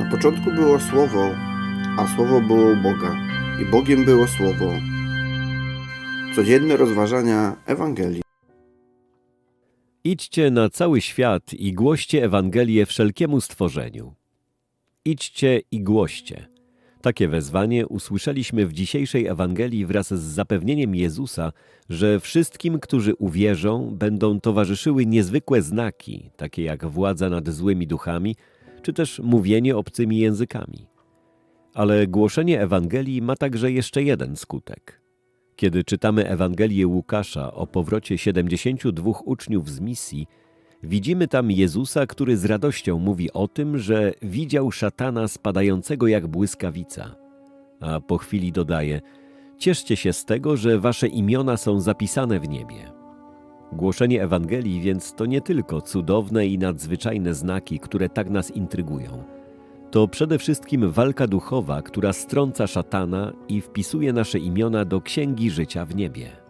Na początku było Słowo, a Słowo było u Boga, i Bogiem było Słowo. Codzienne rozważania Ewangelii. Idźcie na cały świat i głoście Ewangelię wszelkiemu stworzeniu. Idźcie i głoście. Takie wezwanie usłyszeliśmy w dzisiejszej Ewangelii wraz z zapewnieniem Jezusa, że wszystkim, którzy uwierzą, będą towarzyszyły niezwykłe znaki, takie jak władza nad złymi duchami, czy też mówienie obcymi językami. Ale głoszenie Ewangelii ma także jeszcze jeden skutek. Kiedy czytamy Ewangelię Łukasza o powrocie 72 uczniów z misji, widzimy tam Jezusa, który z radością mówi o tym, że widział szatana spadającego jak błyskawica. A po chwili dodaje: Cieszcie się z tego, że wasze imiona są zapisane w niebie. Głoszenie Ewangelii więc to nie tylko cudowne i nadzwyczajne znaki, które tak nas intrygują. To przede wszystkim walka duchowa, która strąca szatana i wpisuje nasze imiona do księgi życia w niebie.